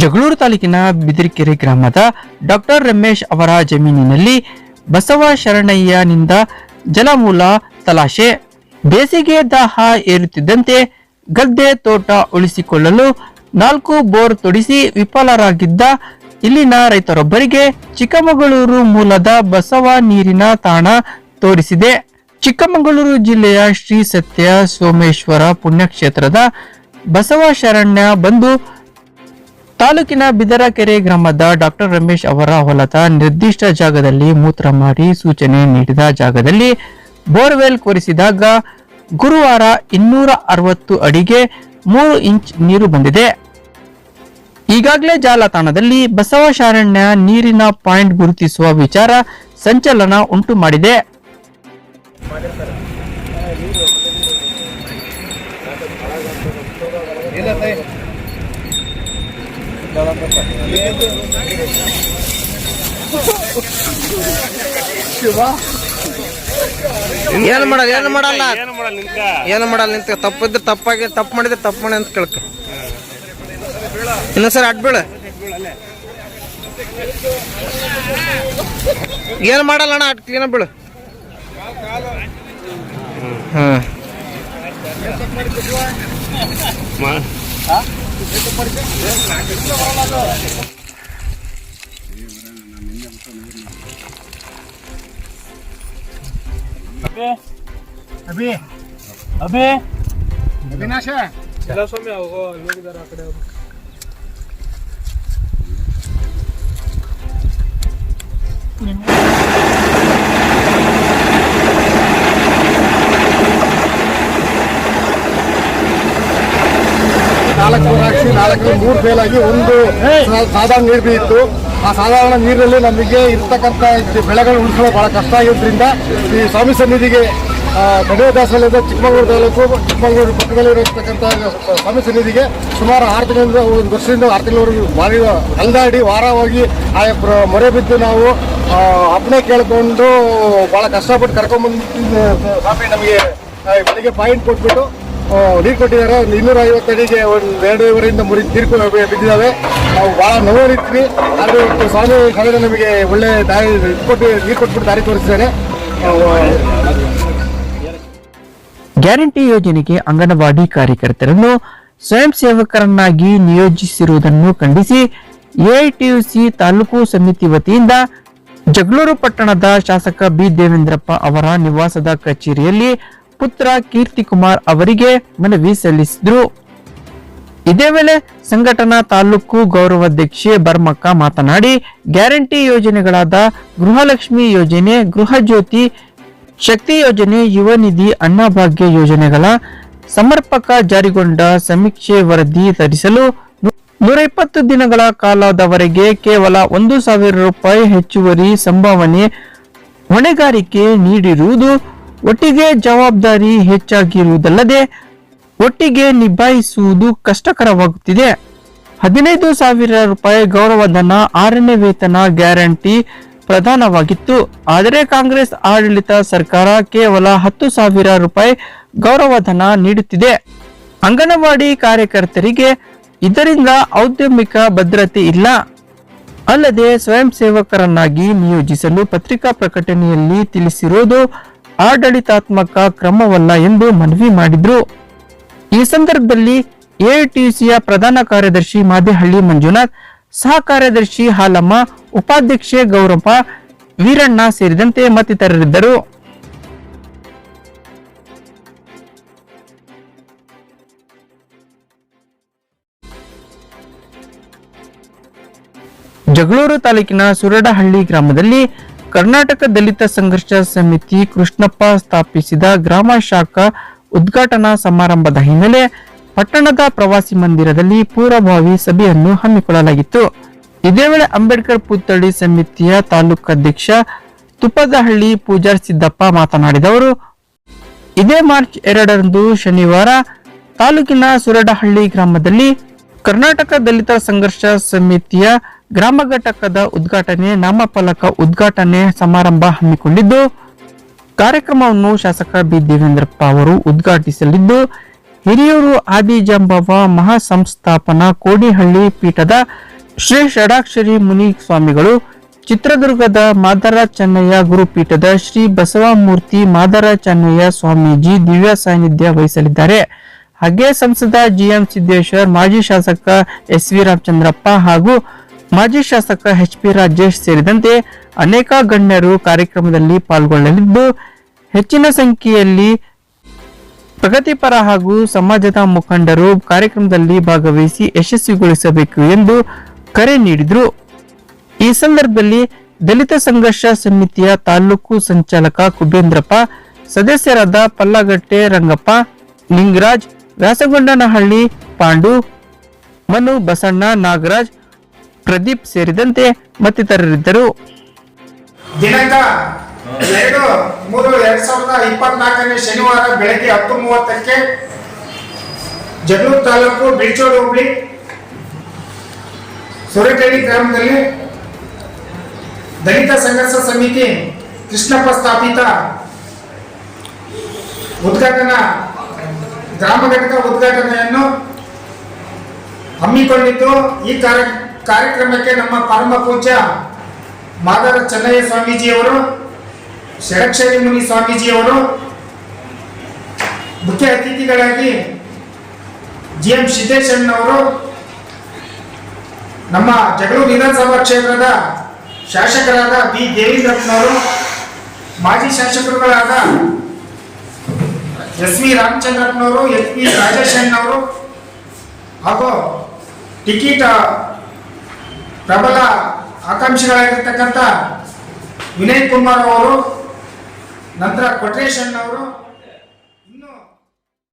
ಜಗಳೂರು ತಾಲೂಕಿನ ಬಿದಿರಿಕೆರೆ ಗ್ರಾಮದ ಡಾಕ್ಟರ್ ರಮೇಶ್ ಅವರ ಜಮೀನಿನಲ್ಲಿ ಬಸವ ಶರಣಯ್ಯನಿಂದ ಜಲಮೂಲ ತಲಾಶೆ, ಬೇಸಿಗೆ ದಾಹ ಏರುತ್ತಿದ್ದಂತೆ ಗದ್ದೆ ತೋಟ ಉಳಿಸಿಕೊಳ್ಳಲು ನಾಲ್ಕು ಬೋರ್ ತೊಡಿಸಿ ವಿಫಲರಾಗಿದ್ದ ಇಲ್ಲಿನ ರೈತರೊಬ್ಬರಿಗೆ ಚಿಕ್ಕಮಗಳೂರು ಮೂಲದ ಬಸವ ನೀರಿನ ತಾಣ ತೋರಿಸಿದೆ. ಚಿಕ್ಕಮಗಳೂರು ಜಿಲ್ಲೆಯ ಶ್ರೀ ಸತ್ಯ ಸೋಮೇಶ್ವರ ಪುಣ್ಯಕ್ಷೇತ್ರದ ಬಸವ ಶರಣ್ಯ ಬಂದು ತಾಲೂಕಿನ ಬಿದರಕೆರೆ ಗ್ರಾಮದ ಡಾಕ್ಟರ್ ರಮೇಶ್ ಅವರ ಹೊಲದ ನಿರ್ದಿಷ್ಟ ಜಾಗದಲ್ಲಿ ಮೂತ್ರ ಮಾಡಿ ಸೂಚನೆ ನೀಡಿದ ಜಾಗದಲ್ಲಿ ಬೋರ್ವೆಲ್ ಕೊರೆಸಿದಾಗ ಗುರುವಾರ ಇನ್ನೂರ ಅರವತ್ತು ಅಡಿಗೆ ಮೂರು ಇಂಚ್ ನೀರು ಬಂದಿದೆ. ಈಗಾಗಲೇ ಜಾಲತಾಣದಲ್ಲಿ ಬಸವ ಶಾರಣ್ಯ ನೀರಿನ ಪಾಯಿಂಟ್ ಗುರುತಿಸುವ ವಿಚಾರ ಸಂಚಲನ ಉಂಟು ಮಾಡಿದೆ. ಏನು ಮಾಡಲ್ಲ ಏನು ಮಾಡಲ್ಲ? ಏನು ಮಾಡಲ್ಲ ನಿಂತ ಏನು ಮಾಡಲ್ಲ ನಿಂತ ತಪ್ಪಿದ್ರೆ ತಪ್ಪಾಗಿ ತಪ್ಪು ಮಾಡಿದ್ರೆ ತಪ್ಪು ಮಾಡಿ ಅಂತ ಕೇಳ್ಕ. ಇನ್ನೊಂದ್ಸರಿ ಸರ್ ಅಡ್ಬೀಳ ಏನು ಮಾಡಲ್ಲ ಅಣ್ಣ ಅಟ್ ಕ್ಲೀನ ಬೀಳು? ಹ್ಮ್. ಮಾ- ಅಭಿ ಅಭಿ ಅವಿನಾಶ ನಾಲ್ಕು ಹಾಕಿ ನಾಲ್ಕು ಮೂರು ಫೇಲ್ ಆಗಿ ಒಂದು ಸಾಧಾರಣ ನೀರು ಬೀಳಿತ್ತು ಆ ಸಾಧಾರಣ ನೀರಿನಲ್ಲಿ ನಮಗೆ ಇರ್ತಕ್ಕಂಥ ಬೆಳೆಗಳು ಉಳಿಸಲು ಬಹಳ ಕಷ್ಟ ಆಗಿರೋದ್ರಿಂದ ಈ ಸ್ವಾಮಿ ಸನ್ನಿಧಿಗೆ ಕಡಿಯದಾಸಲಿಂದ ಚಿಕ್ಕಮಗಳೂರು ತಾಲೂಕು, ಚಿಕ್ಕಮಗಳೂರು ಪಕ್ಕದಲ್ಲಿ ಇರತಕ್ಕಂಥ ಸ್ವಾಮಿ ಸನ್ನಿಧಿಗೆ ಸುಮಾರು ಆರು ತಿಂಗಳಿಂದ, ಒಂದು ವರ್ಷದಿಂದ ಆರು ತಿಂಗಳವರೆಗೂ ಭಾರಿ ಅಲ್ದಾಡಿ ವಾರವಾಗಿ ಆ ಮೊರೆ ಬಿದ್ದು ನಾವು ಅಪ್ಪಣೆ ಕೇಳಿಕೊಂಡು ಭಾಳ ಕಷ್ಟಪಟ್ಟು ಕರ್ಕೊಂಡ್ಬಂದು ಸ್ವಾಮಿ ನಮಗೆ ಬೆಳಗ್ಗೆ ಪಾಯಿಂಟ್ ಕೊಟ್ಬಿಟ್ಟು ನೀರು ಕೊಟ್ಟಿದ್ದಾರೆ. ಒಂದು ಇನ್ನೂರ ಐವತ್ತು ಅಡಿಗೆ ಒಂದು ಎರಡೂವರೆಯಿಂದ ಮುರಿ ನೀರು ಬಿದ್ದಿದ್ದಾವೆ. ನಾವು ಭಾಳ ನೋವಿರ್ತೀವಿ. ಆದರೆ ಇವತ್ತು ಸ್ವಾಮಿ ಕಳೆದ ನಮಗೆ ಒಳ್ಳೆ ದಾರಿ ಕೊಟ್ಟು ನೀರು ಕೊಟ್ಬಿಟ್ಟು ದಾರಿ ತೋರಿಸಿದ್ದಾರೆ ಗ್ಯಾರಂಟಿ ಯೋಜನೆಗೆ ಅಂಗನವಾಡಿ ಕಾರ್ಯಕರ್ತರನ್ನು ಸ್ವಯಂ ಸೇವಕರನ್ನಾಗಿ ನಿಯೋಜಿಸಿರುವುದನ್ನು ಖಂಡಿಸಿ ಎಐಟಿಯುಸಿ ತಾಲೂಕು ಸಮಿತಿ ವತಿಯಿಂದ ಜಗಳೂರು ಪಟ್ಟಣದ ಶಾಸಕ ಬಿ ದೇವೇಂದ್ರಪ್ಪ ಅವರ ನಿವಾಸದ ಕಚೇರಿಯಲ್ಲಿ ಪುತ್ರ ಕೀರ್ತಿ ಕುಮಾರ್ ಅವರಿಗೆ ಮನವಿ ಸಲ್ಲಿಸಿದ್ರು. ಇದೇ ವೇಳೆ ಸಂಘಟನಾ ತಾಲೂಕು ಗೌರವಾಧ್ಯಕ್ಷೆ ಬರ್ಮಕ್ಕ ಮಾತನಾಡಿ, ಗ್ಯಾರಂಟಿ ಯೋಜನೆಗಳಾದ ಗೃಹಲಕ್ಷ್ಮಿ ಯೋಜನೆ ಗೃಹ ಜ್ಯೋತಿ ಶಕ್ತಿ ಯೋಜನೆ, ಯುವ ನಿಧಿ ಅನ್ನಭಾಗ್ಯ ಯೋಜನೆಗಳ ಸಮರ್ಪಕ ಜಾರಿಗೊಂಡ ಸಮೀಕ್ಷೆ ವರದಿ ತರಿಸಲು ನೂರ ಇಪ್ಪತ್ತು ದಿನಗಳ ಕಾಲದವರೆಗೆ ಕೇವಲ ಒಂದು ಸಾವಿರ ರೂಪಾಯಿ ಹೆಚ್ಚುವರಿ ಸಂಭಾವನೆ ಹೊಣೆಗಾರಿಕೆ ನೀಡಿರುವುದು ಒಟ್ಟಿಗೆ ಜವಾಬ್ದಾರಿ ಹೆಚ್ಚಾಗಿರುವುದಲ್ಲದೆ ಒಟ್ಟಿಗೆ ನಿಭಾಯಿಸುವುದು ಕಷ್ಟಕರವಾಗುತ್ತಿದೆ. ಹದಿನೈದು ಸಾವಿರ ರೂಪಾಯಿ ಗೌರವಧನ ಆರನೇ ವೇತನ ಗ್ಯಾರಂಟಿ ಪ್ರಧಾನವಾಗಿತ್ತು. ಆದರೆ ಕಾಂಗ್ರೆಸ್ ಆಡಳಿತ ಸರ್ಕಾರ ಕೇವಲ ಹತ್ತು ಸಾವಿರ ರೂಪಾಯಿ ಗೌರವಧನ ನೀಡುತ್ತಿದೆ. ಅಂಗನವಾಡಿ ಕಾರ್ಯಕರ್ತರಿಗೆ ಇದರಿಂದ ಔದ್ಯಮಿಕ ಭದ್ರತೆ ಇಲ್ಲ. ಅಲ್ಲದೆ ಸ್ವಯಂ ಸೇವಕರನ್ನಾಗಿ ನಿಯೋಜಿಸಲು ಪತ್ರಿಕಾ ಪ್ರಕಟಣೆಯಲ್ಲಿ ತಿಳಿಸಿರುವುದು ಆಡಳಿತಾತ್ಮಕ ಕ್ರಮವಲ್ಲ ಎಂದು ಮನವಿ ಮಾಡಿದ್ರು. ಈ ಸಂದರ್ಭದಲ್ಲಿ ಎಐಟಿಯುಸಿಯ ಪ್ರಧಾನ ಕಾರ್ಯದರ್ಶಿ ಮಾದೇಹಳ್ಳಿ ಮಂಜುನಾಥ್ ಸಹ ಕಾರ್ಯದರ್ಶಿ ಹಾಲಮ್ಮ, ಉಪಾಧ್ಯಕ್ಷೆ ಗೌರಪ್ಪ, ವೀರಣ್ಣ ಸೇರಿದಂತೆ ಮತ್ತಿತರರಿದ್ದರು. ಜಗಳೂರು ತಾಲೂಕಿನ ಸುರಡಹಳ್ಳಿ ಗ್ರಾಮದಲ್ಲಿ ಕರ್ನಾಟಕ ದಲಿತ ಸಂಘರ್ಷ ಸಮಿತಿ ಕೃಷ್ಣಪ್ಪ ಸ್ಥಾಪಿಸಿದ ಗ್ರಾಮ ಶಾಖಾ ಉದ್ಘಾಟನಾ ಸಮಾರಂಭದ ಹಿನ್ನೆಲೆ ಪಟ್ಟಣದ ಪ್ರವಾಸಿ ಮಂದಿರದಲ್ಲಿ ಪೂರ್ವಭಾವಿ ಸಭೆಯನ್ನು ಹಮ್ಮಿಕೊಳ್ಳಲಾಗಿತ್ತು. ಇದೇ ವೇಳೆ ಅಂಬೇಡ್ಕರ್ ಪುತ್ಥಳಿ ಸಮಿತಿಯ ತಾಲೂಕು ಅಧ್ಯಕ್ಷ ತುಪ್ಪದಹಳ್ಳಿ ಪೂಜಾರ್ ಸಿದ್ದಪ್ಪ ಮಾತನಾಡಿದವರು, ಇದೇ ಮಾರ್ಚ್ ಎರಡರಂದು ಶನಿವಾರ ತಾಲೂಕಿನ ಸುರಡಹಳ್ಳಿ ಗ್ರಾಮದಲ್ಲಿ ಕರ್ನಾಟಕ ದಲಿತ ಸಂಘರ್ಷ ಸಮಿತಿಯ ಗ್ರಾಮ ಘಟಕದ ಉದ್ಘಾಟನೆ ನಾಮಫಲಕ ಉದ್ಘಾಟನೆ ಸಮಾರಂಭ ಹಮ್ಮಿಕೊಂಡಿದ್ದು, ಕಾರ್ಯಕ್ರಮವನ್ನು ಶಾಸಕ ಬಿ. ದೇವೇಂದ್ರಪ್ಪ ಅವರು ಉದ್ಘಾಟಿಸಲಿದ್ದು, ಹಿರಿಯೂರು ಆದಿಜಾಂಬವ ಮಹಾಸಂಸ್ಥಾಪನ ಕೋಡಿಹಳ್ಳಿ ಪೀಠದ ಶ್ರೀ ಷಡಾಕ್ಷರಿ ಮುನಿ ಸ್ವಾಮಿಗಳು ಚಿತ್ರದುರ್ಗದ ಮಾದರ ಚೆನ್ನಯ್ಯ ಗುರುಪೀಠದ ಶ್ರೀ ಬಸವಮೂರ್ತಿ ಮಾದರ ಚೆನ್ನಯ್ಯ ಸ್ವಾಮೀಜಿ ದಿವ್ಯ ಸಾನ್ನಿಧ್ಯ ವಹಿಸಲಿದ್ದಾರೆ. ಹಾಗೆ ಸಂಸದ ಜಿಎಂ ಸಿದ್ದೇಶ್ವರ್, ಮಾಜಿ ಶಾಸಕ ಎಸ್ ವಿ ರಾಮಚಂದ್ರಪ್ಪ ಹಾಗೂ ಮಾಜಿ ಶಾಸಕ ಎಚ್ ಪಿ ರಾಜೇಶ್ ಸೇರಿದಂತೆ ಅನೇಕ ಗಣ್ಯರು ಕಾರ್ಯಕ್ರಮದಲ್ಲಿ ಪಾಲ್ಗೊಳ್ಳಲಿದ್ದು, ಹೆಚ್ಚಿನ ಸಂಖ್ಯೆಯಲ್ಲಿ ಪ್ರಗತಿಪರ ಹಾಗೂ ಸಮಾಜದ ಮುಖಂಡರು ಕಾರ್ಯಕ್ರಮದಲ್ಲಿ ಭಾಗವಹಿಸಿ ಯಶಸ್ವಿಗೊಳಿಸಬೇಕು ಎಂದು ಕರೆ ನೀಡಿದರು. ಈ ಸಂದರ್ಭದಲ್ಲಿ ದಲಿತ ಸಂಘರ್ಷ ಸಮಿತಿಯ ತಾಲೂಕು ಸಂಚಾಲಕ ಕುಬೇಂದ್ರಪ್ಪ, ಸದಸ್ಯರಾದ ಪಲ್ಲಗಟ್ಟೆ ರಂಗಪ್ಪ, ಲಿಂಗರಾಜ್, ವ್ಯಾಸಗೊಂಡನಹಳ್ಳಿ ಪಾಂಡು, ಮನು ಬಸಣ್ಣ ನಾಗರಾಜ್ ಪ್ರದೀಪ್ ಸೇರಿದಂತೆ ಮತ್ತಿತರರಿದ್ದರು. ದಿನಾಂಕ, ಎರಡು, ಮೂರು, ಎರಡ್ ಸಾವಿರದ ಇಪ್ಪತ್ನಾಲ್ಕನೇ ಶನಿವಾರ ಬೆಳಗ್ಗೆ ಹತ್ತು ಮೂವತ್ತಕ್ಕೆ ಜಗಳೂರು ತಾಲೂಕು ಬಿಳ್ಚೋಡು ಹುಬ್ಳಿ ಸೊರಟಳ್ಳಿ ಗ್ರಾಮದಲ್ಲಿ ದಲಿತ ಸಂಘರ್ಷ ಸಮಿತಿ ಕೃಷ್ಣಪ್ಪ ಸ್ಥಾಪಿತ ಉದ್ಘಾಟನಾ ಗ್ರಾಮ ಘಟಕ ಉದ್ಘಾಟನೆಯನ್ನು ಹಮ್ಮಿಕೊಂಡಿದ್ದು ಈ ಕಾರ್ಯ ಕಾರ್ಯಕ್ರಮಕ್ಕೆ ನಮ್ಮ ಪರಮ ಪೂಜ್ಯ ಮಾದರ ಚೆನ್ನಯ್ಯ ಸ್ವಾಮೀಜಿಯವರು ಷಡಕ್ಷರಿ ಮುನಿ ಸ್ವಾಮೀಜಿಯವರು, ಮುಖ್ಯ ಅತಿಥಿಗಳಾಗಿ ಜಿ ಎಂ ಸಿದ್ದೇಶಣ್ಣವರು ನಮ್ಮ ಜಗಳೂರು ವಿಧಾನಸಭಾ ಕ್ಷೇತ್ರದ ಶಾಸಕರಾದ ಬಿ ದೇವೇಂದ್ರಪ್ಪನವರು ಮಾಜಿ ಶಾಸಕರುಗಳಾದ ಎಸ್ ವಿ ರಾಮಚಂದ್ರಪ್ಪನವರು, ಎಸ್ ಪಿ ರಾಜೇಶಣ್ಣವರು ಹಾಗೂ ಟಿಕೆಟ್ ಪ್ರಬಲ ಆಕಾಂಕ್ಷಿಗಳಾಗಿರ್ತಕ್ಕಂಥ ವಿನಯ್ ಕುಮಾರ್ ಅವರು ನಂತರ ಕೊಟ್ರೇಶನ್ ಅವರು